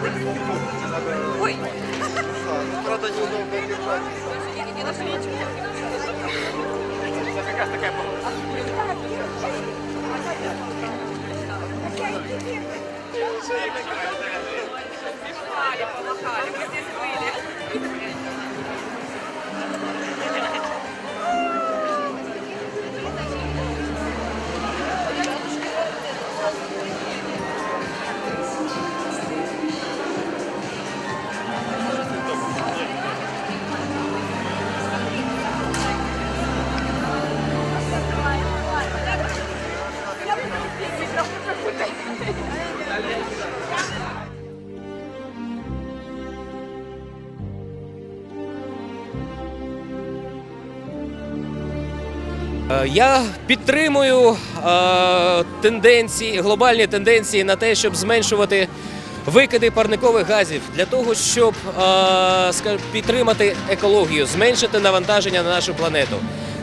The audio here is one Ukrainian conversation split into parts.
Ой, Правда, неудобно держать. не на свечку. Помахали, помахали, мы здесь были. Я підтримую е, тенденції, глобальні тенденції на те, щоб зменшувати викиди парникових газів для того, щоб е, підтримати екологію, зменшити навантаження на нашу планету,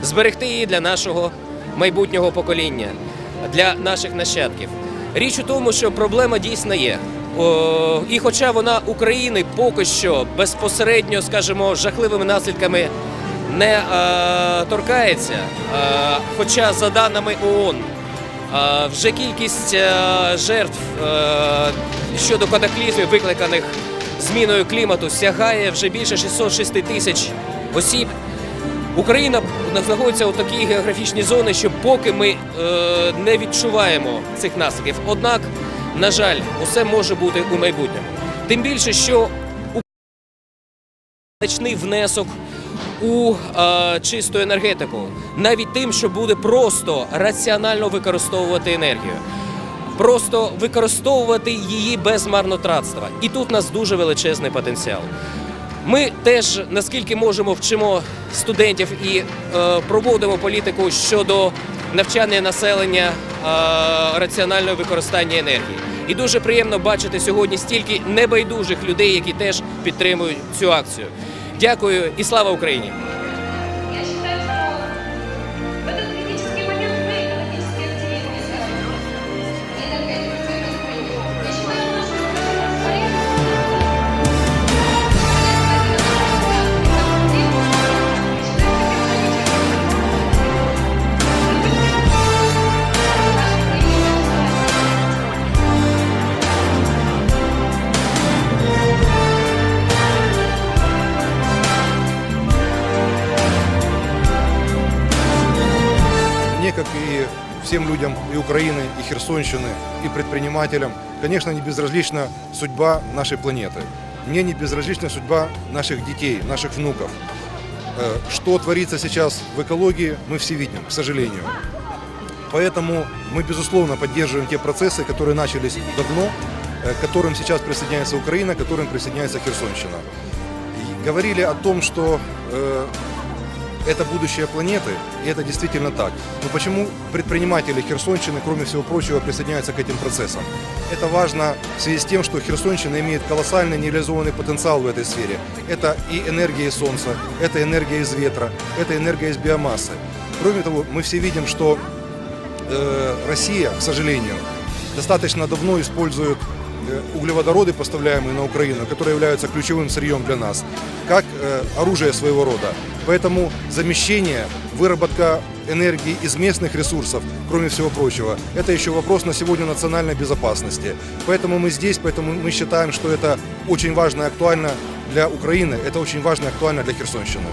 зберегти її для нашого майбутнього покоління, для наших нащадків. Річ у тому, що проблема дійсно є. І хоча вона України поки що безпосередньо, скажімо, жахливими наслідками не е, торкається. Е, хоча за даними ООН е, вже кількість е, жертв е, щодо катаклізмів, викликаних зміною клімату, сягає вже більше 606 тисяч осіб. Україна знаходиться у такій географічній зоні, що поки ми е, не відчуваємо цих наслідків. Однак, на жаль, усе може бути у майбутньому. Тим більше, що значний внесок у е, чисту енергетику, навіть тим, що буде просто раціонально використовувати енергію, просто використовувати її без марнотратства. І тут у нас дуже величезний потенціал. Ми теж наскільки можемо вчимо студентів і е, проводимо політику щодо навчання населення е, раціонального використання енергії. І дуже приємно бачити сьогодні стільки небайдужих людей, які теж підтримують цю акцію. Дякую і слава Україні! Всем людям и Украины, и Херсонщины, и предпринимателям, конечно, не безразлична судьба нашей планеты. Мне не безразлична судьба наших детей, наших внуков. Э, Что творится сейчас в экологии, мы все видим, к сожалению. Поэтому мы, безусловно, поддерживаем те процессы, которые начались давно, э, к которым сейчас присоединяется Украина, к которым присоединяется Херсонщина. И говорили о том, что э, это будущее планеты, и это действительно так. Но почему предприниматели Херсонщины, кроме всего прочего, присоединяются к этим процессам? Это важно в связи с тем, что Херсонщина имеет колоссальный нереализованный потенциал в этой сфере. Это и энергия из солнца, это энергия из ветра, это энергия из биомассы. Кроме того, мы все видим, что э, Россия, к сожалению, достаточно давно использует углеводороды, поставляемые на Украину, которые являются ключевым сырьем для нас, как э, оружие своего рода. Поэтому замещение, выработка энергии из местных ресурсов, кроме всего прочего, это еще вопрос на сегодня национальной безопасности. Поэтому мы здесь, поэтому мы считаем, что это очень важно и актуально для Украины, это очень важно и актуально для Херсонщины.